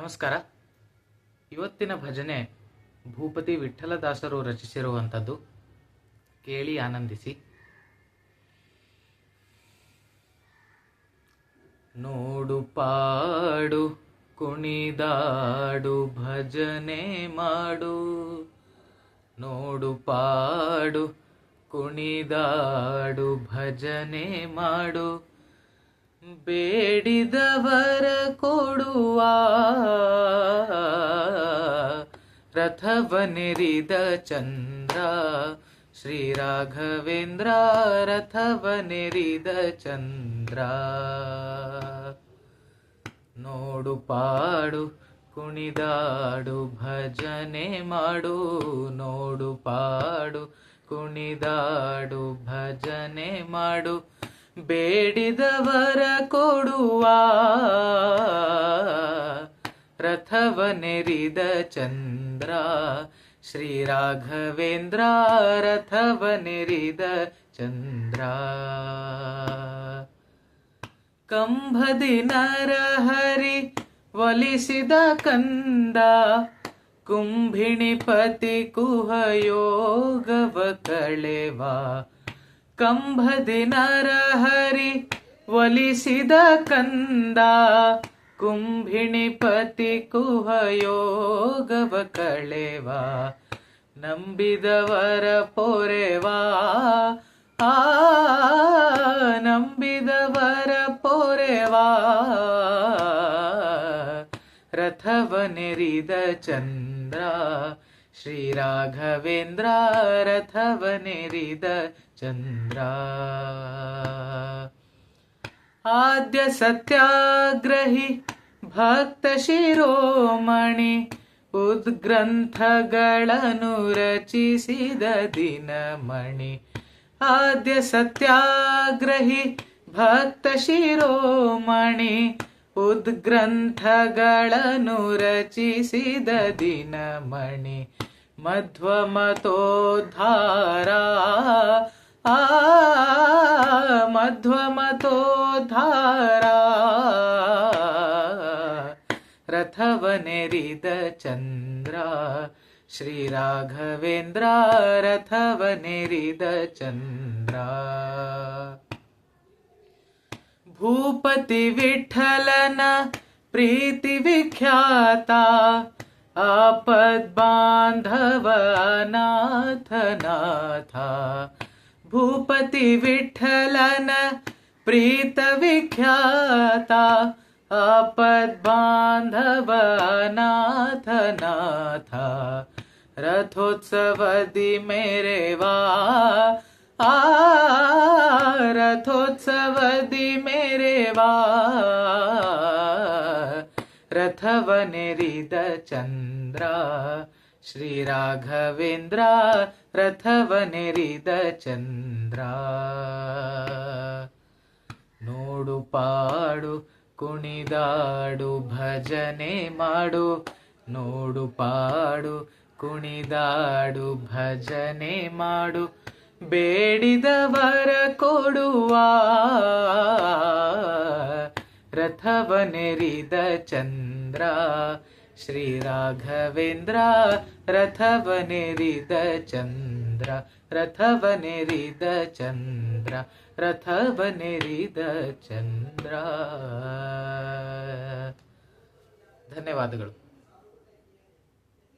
ನಮಸ್ಕಾರ. ಇವತ್ತಿನ ಭಜನೆ ಭೂಪತಿ ವಿಠಲದಾಸರು ರಚಿಸಿರುವಂಥದ್ದು. ಕೇಳಿ ಆನಂದಿಸಿ. ನೋಡು ಪಾಡು, ಕುಣಿದಾಡು, ಭಜನೆ ಮಾಡು. ನೋಡು ಪಾಡು, ಕುಣಿದಾಡು, ಭಜನೆ ಮಾಡು. ಬೇಡಿದವರ ಕೊಡುವ ರಥವನಿರಿದ ಚಂದ್ರ, ಶ್ರೀ ರಾಘವೇಂದ್ರ ರಥವನೆರಿದ ಚಂದ್ರ. ನೋಡು ಪಾಡು, ಕುಣಿದಾಡು, ಭಜನೆ ಮಾಡು. ನೋಡು ಪಾಡು, ಕುಣಿದಾಡು, ಭಜನೆ ಮಾಡು. ಬೇಡಿದವರ ಕೊಡುವ ರಥವನೆರಿದ ಚಂದ್ರ, ಶ್ರೀ ರಾಘವೇಂದ್ರ ರಥವನೆರಿದ ಚಂದ್ರ. ಕಂಬದಿ ನರಹರಿ ಒಲಿಸಿದ ಕಂದ, ಕುಂಭಿಣಿ ಪತಿ ಕುಹಯೋಗವ ಕಳೆವ ಕಂಬದಿ ನರಹರಿ ಒಲಿಸಿದ ಕಂದ, ಕುಂಭಿಣಿ ಪತಿ ಕುಹಯೋಗವ ಕಳೆವ, ನಂಬಿದವರ ಪೊರೆವಾ? ಆ, ನಂಬಿದವರ ಪೊರೆವಾ? ರಥವ ರಥವನೆರಿದ ಚಂದ್ರ ಶ್ರೀ ರಾಘವೇಂದ್ರ ರಥವನೆರಿದ ಚಂದ್ರ ಆದ್ಯ ಸತ್ಯಾಗ್ರಹಿ ಭಕ್ತ ಶಿರೋಮಣಿ ಉದ್ಗ್ರಂಥಗಳನ್ನು ರಚಿಸಿದ ದಿನಮಣಿ ಆದ್ಯ ಸತ್ಯಾಗ್ರಹಿ ಭಕ್ತ ಶಿರೋಮಣಿ ಉದ್ಗ್ರಂಥಗಳನ್ನು ರಚಿಸಿದ ದಿನಮಣಿ ಮಧ್ವಮತೋದ್ಧಾರ ಆ ಮಧ್ವಮತೋದ್ಧಾರ ರಥವನೆರಿದ ಚಂದ್ರ ಶ್ರೀ ರಾಘವೇಂದ್ರ ರಥವನೆರಿದ ಚಂದ್ರ ಭೂಪತಿ ವಿಠಲನ ಪ್ರೀತಿ ವಿಖ್ಯಾತ ಆಪದ್ ಬಾಂಧವ ನಾಥ ನಾಥ ಭೂಪತಿ ವಿಠಲನ ಪ್ರೀತ ವಿಖ್ಯಾತ ಆಪದ್ ಬಾಂಧವ ನಾಥ ನಾಥ ರಥೋತ್ಸವದಿ ಮೇರೆವಾ ಆ ಮೇರೆವಾ ರಥವನೆರಿದ ಚಂದ್ರ, ಶ್ರೀ ರಾಘವೇಂದ್ರ ರಥವನೆರಿದ ಚಂದ್ರ. ನೋಡು ಪಾಡು, ಕುಣಿದಾಡು, ಭಜನೆ ಮಾಡು. ನೋಡು ಪಾಡು, ಕುಣಿದಾಡು, ಭಜನೆ ಮಾಡು. ಬೇಡಿದವರ ಕೊಡುವ ರಥವನೆರಿದ ಚಂದ್ರ ಶ್ರೀ ರಾಘವೇಂದ್ರ ರಥವನೆರಿದ ಚಂದ್ರ ರಥವನೆರಿದ ಚಂದ್ರ ರಥವನೆರಿದ ಚಂದ್ರ ಧನ್ಯವಾದಗಳು